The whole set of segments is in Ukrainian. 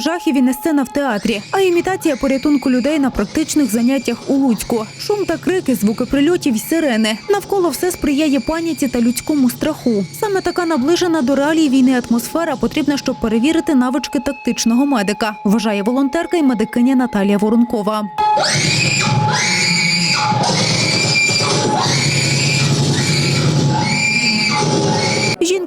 Жахів і не сцена в театрі, а імітація порятунку людей на практичних заняттях у Луцьку. Шум та крики, звуки прильотів й сирени. Навколо все сприяє паніці та людському страху. Саме така наближена до реалій війни атмосфера потрібна, щоб перевірити навички тактичного медика, вважає волонтерка і медикиня Наталія Воронкова.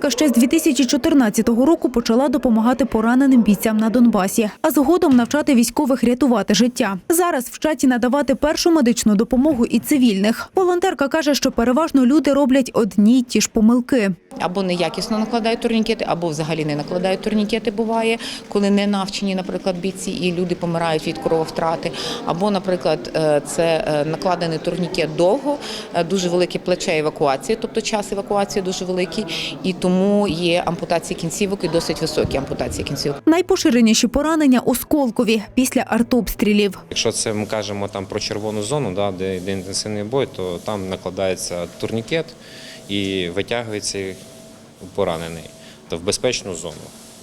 Жінка ще з 2014 року почала допомагати пораненим бійцям на Донбасі, а згодом навчати військових рятувати життя. Зараз вчать і надавати першу медичну допомогу і цивільних. Волонтерка каже, що переважно люди роблять одні й ті ж помилки. або неякісно накладають турнікети, або взагалі не накладають турнікети. Буває, коли не навчені, наприклад, бійці, і люди помирають від крововтрати. Або, наприклад, е, це е, накладений турнікет довго, е, дуже велике плече евакуації, тобто час евакуації дуже великий, і тому є ампутації кінцівок і досить високі ампутації кінцівок. Найпоширеніші поранення осколкові після артобстрілів. Якщо це ми кажемо там про червону зону, да, де йде інтенсивний бой, то там накладається турнікет і витягується поранений то в безпечну зону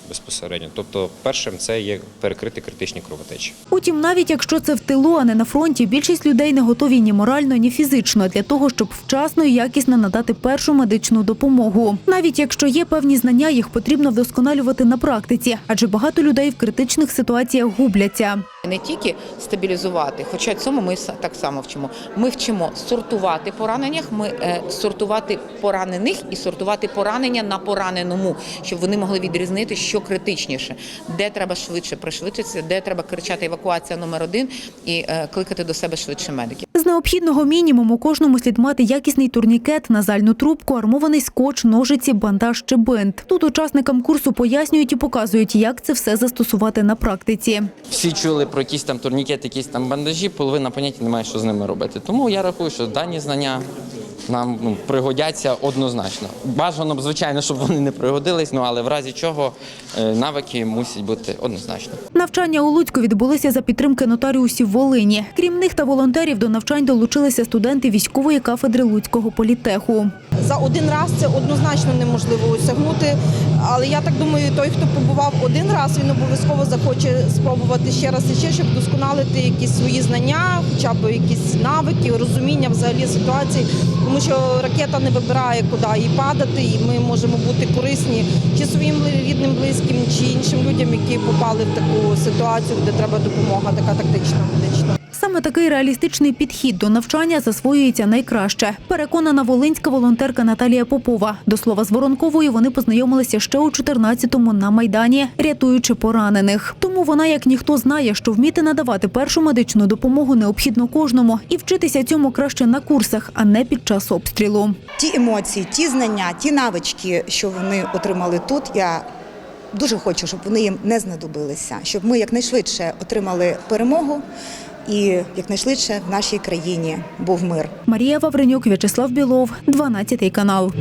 безпосередньо. Тобто, першим це є перекрити критичні кровотечі. Утім, навіть якщо це в тилу, а не на фронті, більшість людей не готові ні морально, ні фізично для того, щоб вчасно і якісно надати першу медичну допомогу. Навіть якщо є певні знання, їх потрібно вдосконалювати на практиці, адже багато людей в критичних ситуаціях губляться. Не тільки стабілізувати, хоча цьому ми са- так само вчимо. Ми вчимо сортувати пораненнях, ми е, сортувати поранених і сортувати поранення на пораненому, щоб вони могли відрізнити, що критичніше, де треба швидше пришвидшитися, де треба кричати евакуація номер один і е, кликати до себе швидше медиків. З необхідного мінімуму кожному слід мати якісний турнікет, назальну трубку, армований скотч, ножиці, бандаж чи бинт. Тут учасникам курсу пояснюють і показують, як це все застосувати на практиці. всі чули про якісь там турнікети, якісь там бандажі, половина поняття немає, що з ними робити. Тому я рахую, що дані знання нам ну, пригодяться однозначно. Бажано б, звичайно, щоб вони не пригодились, ну але в разі чого е, навики мусять бути однозначно. Навчання у Луцьку відбулися за підтримки нотаріусів Волині. Крім них та волонтерів, до навчань долучилися студенти військової кафедри Луцького політеху. За один раз це однозначно неможливо осягнути. Але я так думаю, той, хто побував один раз, він обов'язково захоче спробувати ще раз і ще, щоб досконалити якісь свої знання, хоча б якісь навики, розуміння взагалі ситуації. Тому що ракета не вибирає, куди їй падати, і ми можемо бути корисні чи своїм рідним, близьким, чи іншим людям, які попали в таку ситуацію, де треба допомога, така тактична медична. Саме такий реалістичний підхід до навчання засвоюється найкраще. Переконана волинська волонтерка Наталія Попова. До слова, з Воронковою вони познайомилися ще у 14-му на майдані, рятуючи поранених. Тому вона, як ніхто, знає, що вміти надавати першу медичну допомогу необхідно кожному, і вчитися цьому краще на курсах, а не під час обстрілу. ті емоції, ті знання, ті навички, що вони отримали тут, я дуже хочу, щоб вони їм не знадобилися, щоб ми якнайшвидше отримали перемогу і якнайшвидше в нашій країні був мир. Марія Вавренюк, В'ячеслав Білов, 12 канал.